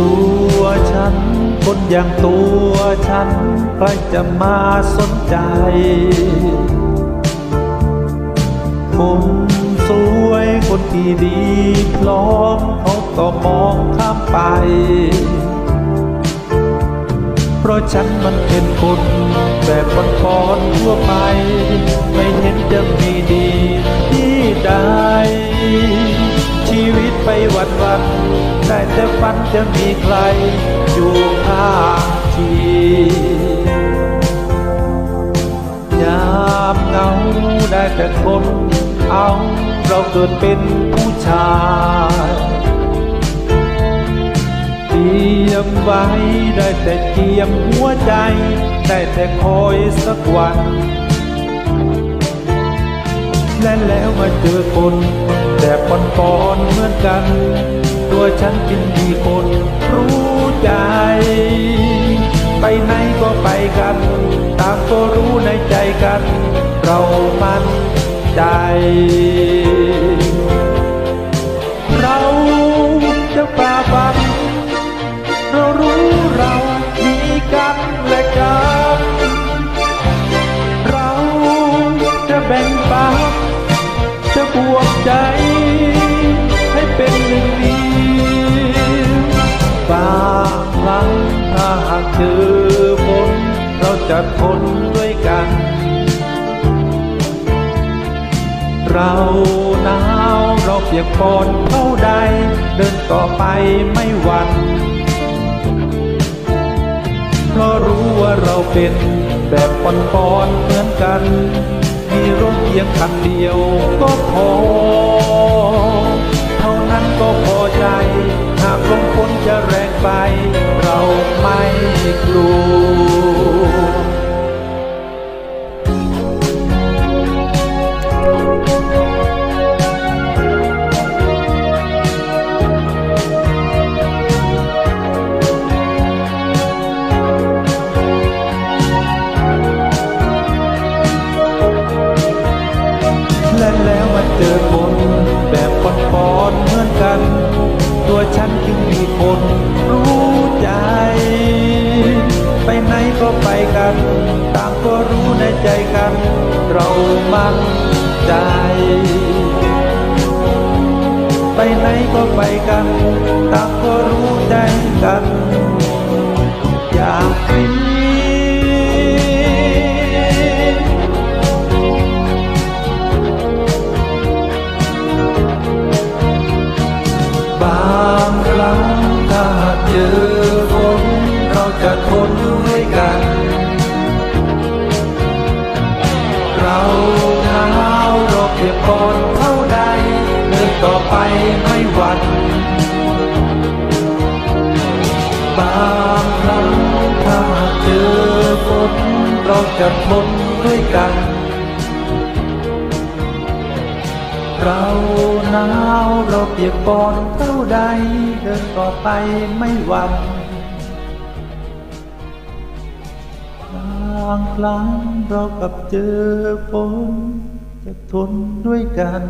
ตัวฉัน คนอย่างตัวฉัน ใครจะมาสนใจ คนสวยคนที่ดีพร้อมเขาก็มองข้ามไป เพราะฉันมันเป็นคนแบบคนคอนๆทั่วไป ไม่เห็นจะมี วันวันได้แต่ฝันจะมีใครอยู่ข้างทียามเหงาได้แต่คนเอาเราเกิดเป็นผู้ชายเตรียมไว้ได้แต่เจียมหัวใจ ได้แต่คอยสักวัน และแล้วมาเจอคนแบบปอนปอนเหมือนกัน ตัวฉันจึงมีคนรู้ใจ ไปไหนก็ไปกันต่างก็รู้ในใจกัน เรามั่นใจ เราจะฝ่าฟันเรารู้เรามีกันและกัน เราจะแบ่งปัน วกใจ ให้เป็นหนึ่งเดียวบางครั้งถ้าหากเจอฝนเราจะทนด้วยกัน เราหนาวเราเปียกฝนเท่าใด เดินต่อไปไม่หวั่นเพราะรู้ว่าเราเป็นแบบปอนๆเหมือนกัน พียงคำเดียวก็พอ เท่านั้นก็พอใจ หากลมฝนจะแรงไป เราไม่กลัว และแล้วมาเจอคนแบบปอนๆเหมือนกัน ตัวฉันจึงมีคนรู้ใจ ไปไหนก็ไปกัน ต่างก็รู้ในใจกัน เรามั่นใจ ไปไหนก็ไปกัน ต่างก็รู้ใจกัน จะทนด้วยกัน เราหนาวเราเพียงก่อนเท่าใดเดินต่อไปไม่หวั่นบางครั้งถ้าเจอฝนเราจะทนด้วยกัน เราหนาวเราเปียกปอนเท่าใด เดินต่อไปไม่หวั่นางครั้งเรากับเจอฝนจะทนด้วยกัน